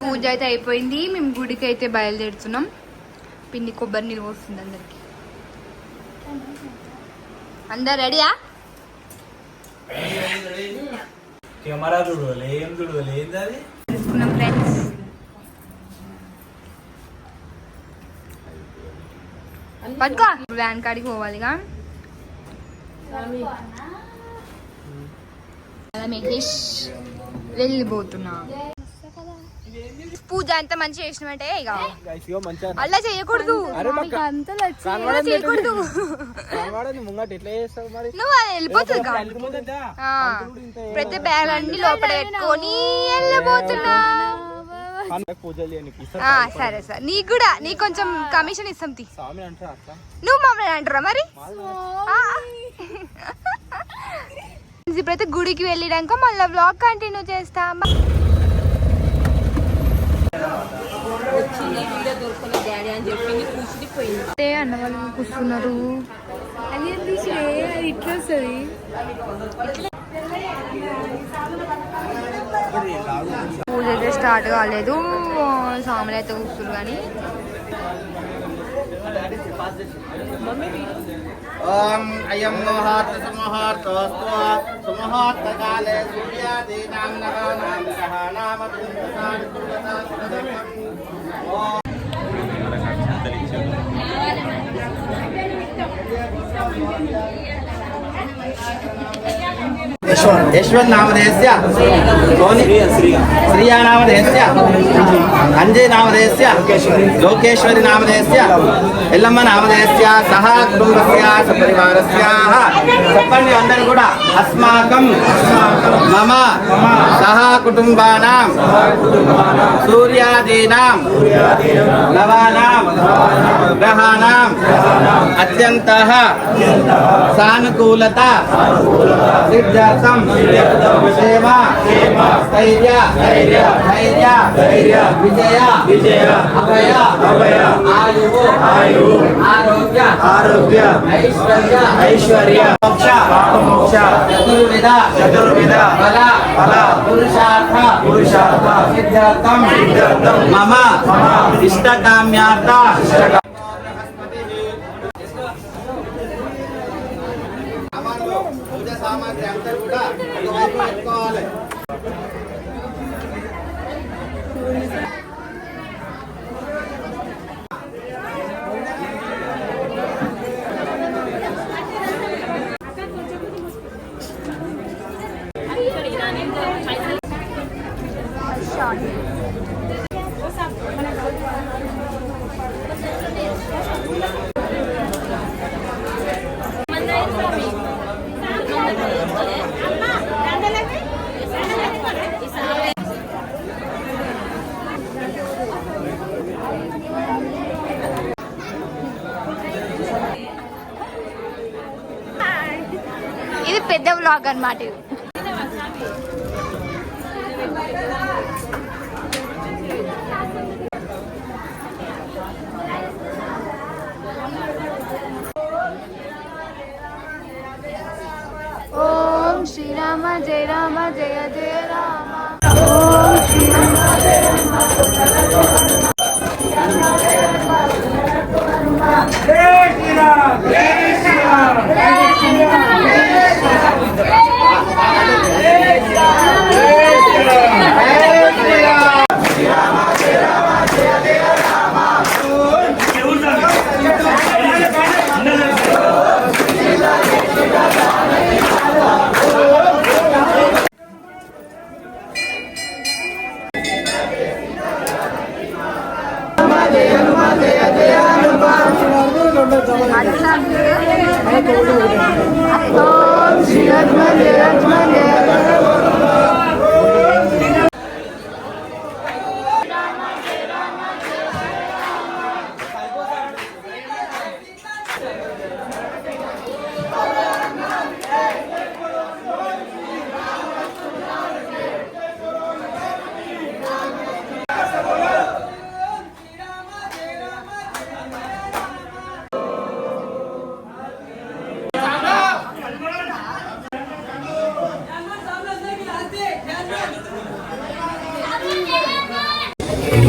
పూజ అయితే అయిపోయింది. మేము గుడికి అయితే బయలుదేరుతున్నాం. పిండి కొబ్బరి నీళ్ళు పోస్తుంది అందరికి. అందరు రెడీయా? కెమెరా చూడవాలి ఏం చూడవాలి ఏంది అది? తీసుకున్నాం ఫ్రెండ్స్ పట్టుకో. వ్యాన్ కాడికి పోవాలిగా. వెళ్ళిపోతున్నా. పూజ అంతా మంచిగా చేసినట్టే ఇక అలా చేయకూడదు. చేయకూడదు. నువ్వు అది వెళ్ళిపోతుంది ప్రతి బ్యాగ్ అన్ని లోపల పెట్టుకొని వెళ్ళిపోతున్నా. ఆ, సరే సరే. నీకు కూడా నీకు కొంచెం కమిషన్ ఇస్తాం తీ. నువ్వు మమ్మల్ని అంటారా మరి? ఆ. ఇప్పుడైతే గుడికి వెళ్ళినాక మళ్ళీ బ్లాగ్ కంటిన్యూ చేస్తాం. అంటే అన్న వాళ్ళు కూర్చున్నారు. ఇట్లా వస్తుంది? పూజ అయితే స్టార్ట్ కాలేదు. సాములు అయితే కూర్చున్నారు కానీ. అయం మోహార్త సూర్యాదీనాం Yeah. కుంభసా సుఖదం. యశ్వత్ నామధేయస్య సోని శ్రియా నామధేయస్య అంజయ్ నామధేయస్య లోకేశ్వరి నామధేయస్య ఎల్లమ్మ నామధేయస్య సహ కుటుంబస్య సపరివారస్య చెప్పండి అందరూ కూడా. అస్మాకం. మమ. సహ కుటుంబానాం. సూర్యాదీనాం. నవానాం. గ్రహాణాం అత్యంత. సానుకూలత. సిద్ధార్థం. रक्तम क्षेमा स्थैर्य धैर्य धैर्य विजय विजय अभय अभय आयु आयु आरोग्य आरोग्य ऐश्वर्य ऐश्वर्य मोक्ष मोक्ष चतुर्विध चतुर्विध फल फल पुरुषार्थ पुरुषार्थ सिद्धार्थम सिद्धार्थम मम मम इष्टकाम्यार्थ इष्टकाम વાગર માટે. ઓમ શ્રી રામ જય રામ જય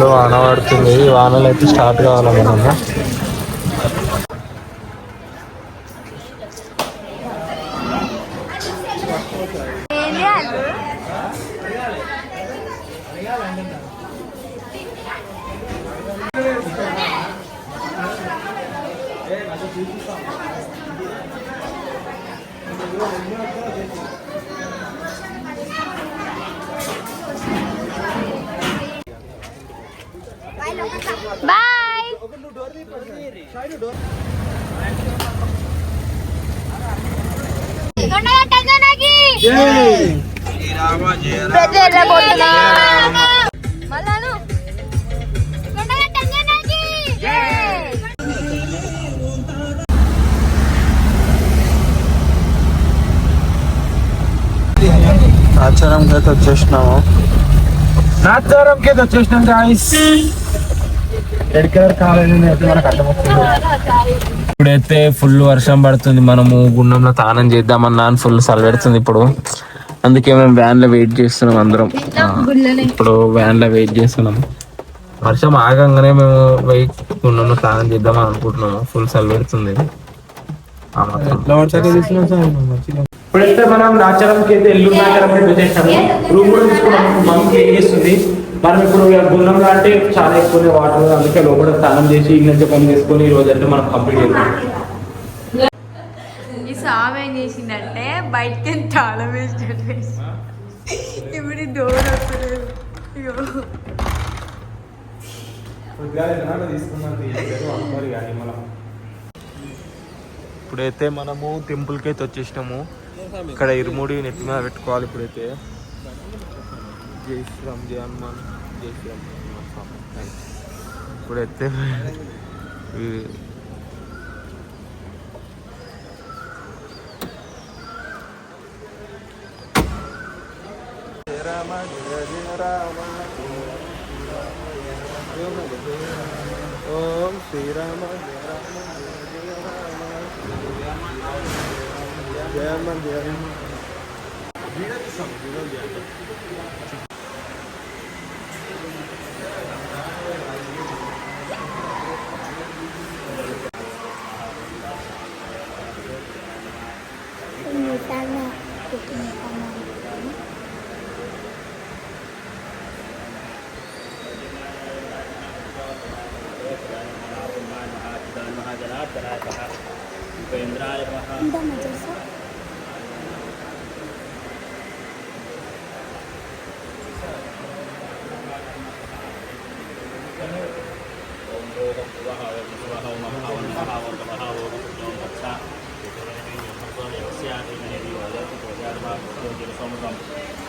ఫుల్ వాన పడుతుంది. ఈ వానలు అయితే స్టార్ట్ కావాలి మనము ఏంటి ఆచారం వెళ్ళబోతున్నా వచ్చేసినాము ఆచారం అయితే వచ్చేసినాం గాయస్ కాలేజీ మనకు అర్థమవుతుంది. ఇప్పుడైతే ఫుల్ వర్షం పడుతుంది. మనము గుండంలో తానం చేద్దామన్నా అని ఫుల్ సలవెడుతుంది ఇప్పుడు. అందుకే మేము వ్యాన్లో వెయిట్ చేస్తున్నాం అందరం. ఇప్పుడు వ్యాన్లో వెయిట్ చేస్తున్నాం. వర్షం ఆగంగానే మేము వెయిట్ గుండంలో తానం చేద్దామని అనుకుంటున్నాము. ఫుల్ సలవెడుతుంది ఆ మాత్రం. ఇప్పుడైతే మనం నాచారంకి అయితే ఎల్లు నాచారం అయితే వచ్చేసాము రూమ్ కూడా తీసుకున్నాం మమ్మీ క్లీన్ చేస్తుంది. మనం ఇప్పుడు గుండంలో అంటే చాలా ఎక్కువ వాటర్ అందుకే లోపల స్నానం చేసి ఇల్లు పని చేసుకొని ఈ రోజు అయితే మనం కంప్లీట్ చేద్దాం. ఈ సామె ఏం చేసిందంటే బయటకి తాళం వేసినట్టు వేసి ఇప్పుడు డోర్ అయ్యో ఇప్పుడైతే మనము టెంపుల్కి అయితే వచ్చేసినాము. ఇక్కడ ఇరుముడి నెత్తి మీద పెట్టుకోవాలి ఇప్పుడైతే. జై శ్రీరామ్ జై హనుమాన్ జై శ్రీరామ్ ఇప్పుడైతే ఈ- రామ జయ జయ రామ ఓం శ్రీరామ జయ రామ. চেয়ারম্যান দেয়া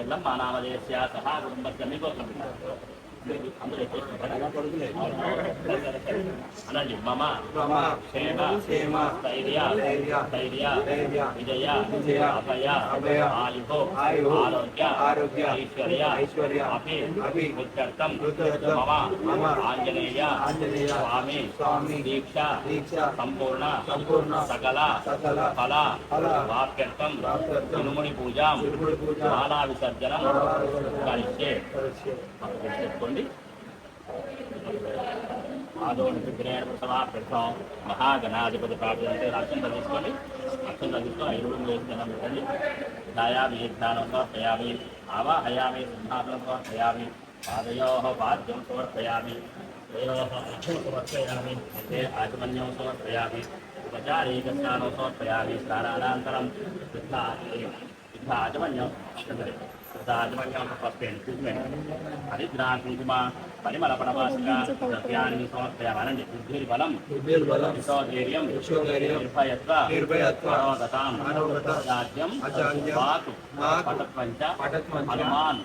చెల్లమ్మ ఎల్లమ్మానామదేశ్య సహా కుటుంబ మీకు అనండి మమ క్షేమ క్షేమ స్థైర్య స్థైర్య విజయ విజయ అభయ అభయ ఆయుధో ఆరోగ్య ఆరోగ్య ఐశ్వర్య ఐశ్వర్య అభి అభి ఉత్కర్తం మమ మమ ఆంజనేయ ఆంజనేయ స్వామి స్వామి దీక్ష దీక్ష సంపూర్ణ సంపూర్ణ సకల సకల ఫల ఫల వాక్యర్థం తిరుముని పూజ మాలా విసర్జనం కలిసే చెప్పుకోండి ఆదోని విగ్రహణ సమాప్తం మహాగణాధిపతి ప్రాప్తి రాష్ట్రం తీసుకోండి. అక్షం తీసుకొని ఐదు వేసి జనం పెట్టండి. దయామి జ్ఞానంతో హయామి ఆవా హయామి సింహాసనంతో హయామి పాదయో పాద్యం సమర్పయామి ద్వయోః అర్ఘ్యం సమర్పయామి హస్తే ఆచమన్యం సమర్పయామి ఉపచారీకస్నానం సమర్పయామి స్నానానంతరం సిద్ధ సిద్ధ ఆచమన్యం హరిద్రా కుంకుమ పరిమళ పరమాసిక ద్రవ్యాన్ని సమర్పయామనండి బుద్ధిర్ యశోధైర్యం నిర్భయత్వ నిర్భయత్వ రాజ్యం పటత్వంచ హనుమాన్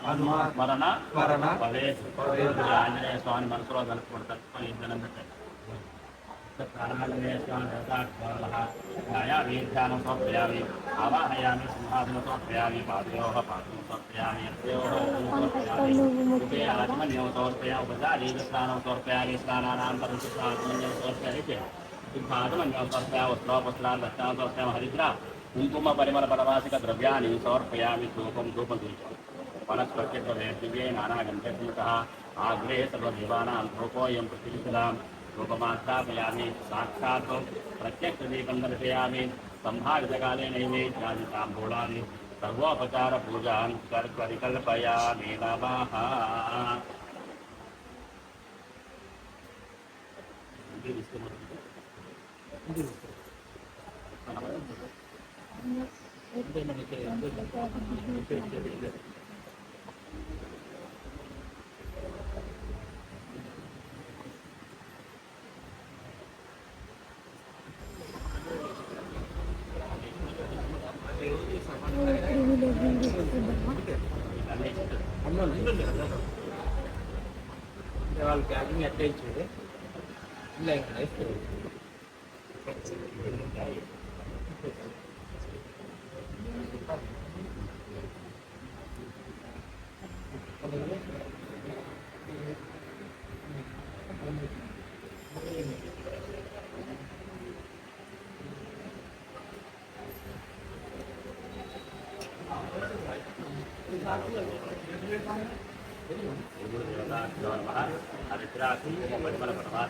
స్మరణ భవేత్ ఆంజనేయ స్వామి మనసులో ध्यानसमर्पयामि आवाहयामि सिंहासनसमर्पयामि पादयोः पादं समर्पयामि हस्तयोः आत्मन्यं समर्पया उपचारे स्नानं समर्पयामि स्नानानां हरिद्रा कुङ्कुम परिमलपरवासिक द्रव्याणि समर्पयामि धूपं धूपं धूपं वनस्पत्य नानागन्धेभ्यः आग्रे सर्वदेवानां धूपोऽयं प्रतिष्ठिताम् रूपमास्थापयामि साक्षात् प्रत्यक्षदीपन्दर्शयामि सम्भागजकालेनैवे इत्यादिताम्बूलानि सर्वोपचारपूजान् परिकल्पयामि नमः Thank you. సిద్ధాత్మన్యం సమర్పయామి వస్త్రోపస్త్రాన్ని దక్షిణాన్ని సమర్పయామి హరిద్ర para para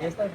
Gracias.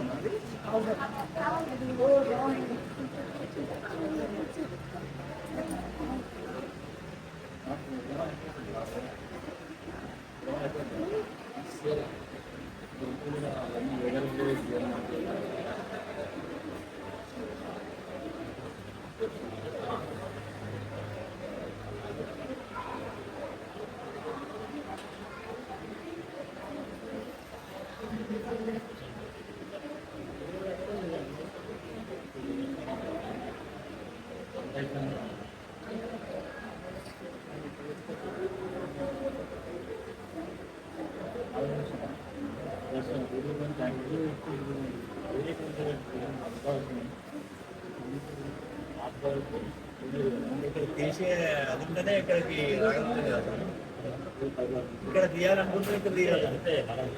Thank. ఉంటేనే ఇక్కడికి రాగలుగుతుంది కదా. ఇక్కడ తీయాలనుకుంటే ఇక్కడ తీయాలి?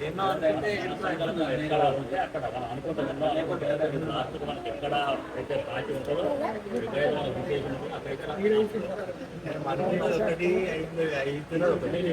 ఎన్నో అంటే ఎక్కడ ఉంటే అక్కడ మనం అనుకుంటున్నాం లేకపోతే లాస్ట్కి మనకి ఎక్కడ అయితే పాచి ఉంటుందో విపరీతమైన విశేషం ఉంటుందో అక్కడైతే నాకు మనం ఉన్నది ఒకటి అయింది అయితున్నది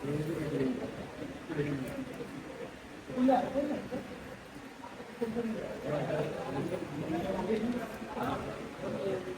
Thank you.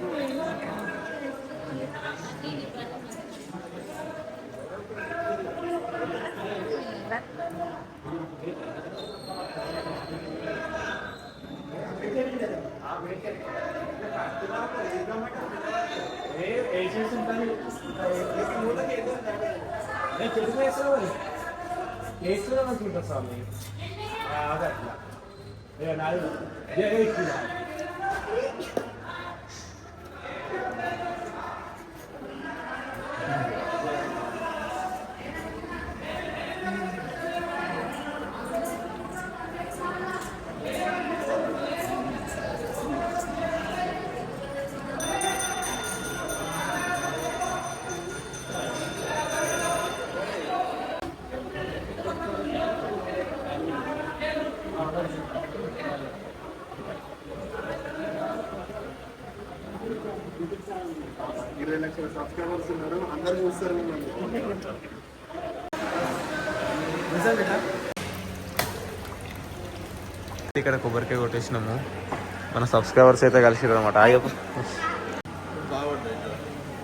విజయవాడలో యూట్యూబ్ స్వామి ఇరవై సబ్స్క్రైబర్స్ ఉన్నారు అందరు చూస్తారు ఇక్కడ కొబ్బరికాయ కొట్టేసినాము. మన సబ్స్క్రైబర్స్ అయితే కలిసిరు అనమాట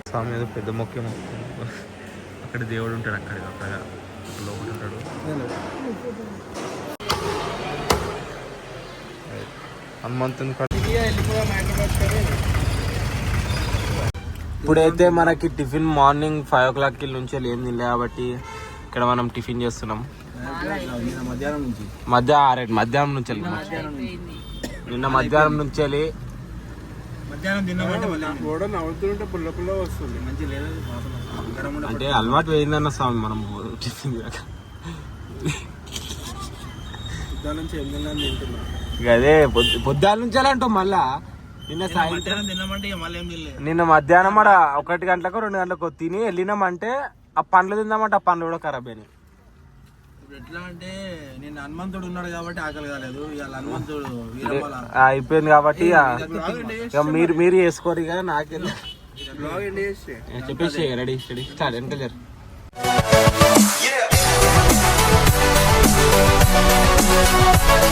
స్వామి ఏదో పెద్ద మొక్కు అక్కడ దేవుడు ఉంటాడు అక్కడ అక్కడ లోపల ఉంటాడు. హనుమంతుని ఇప్పుడైతే మనకి tiffin morning five o'clock నుంచి ఏం తినలే కాబట్టి ఇక్కడ మనం టిఫిన్ చేస్తున్నాం. మధ్యాహ్నం నుంచి. మధ్య మధ్యాహ్నం నుంచి వెళ్ళి. నిన్న మధ్యాహ్నం నుంచి వెళ్ళి. అంటే అలవాటు పోయిందన్న స్వామి మనం టిఫిన్ అదే పొద్దు పొద్దున్న నుంచి అంటాం మళ్ళా? నిన్న సాయంత్రం నిన్న మధ్యాహ్నం మాట ఒకటి గంటలకు రెండు గంటలకు తిని వెళ్ళినామంటే ఆ పండ్లు తిందామంటే ఆ పండ్లు కూడా ఖరాబ్ అయినాయి. అయిపోయింది కాబట్టి మీరు మీరు వేసుకోరు ఇక నాకే చెప్పేసి రెడీ రెడీ. స్టార్ట్ వెనక Yeah.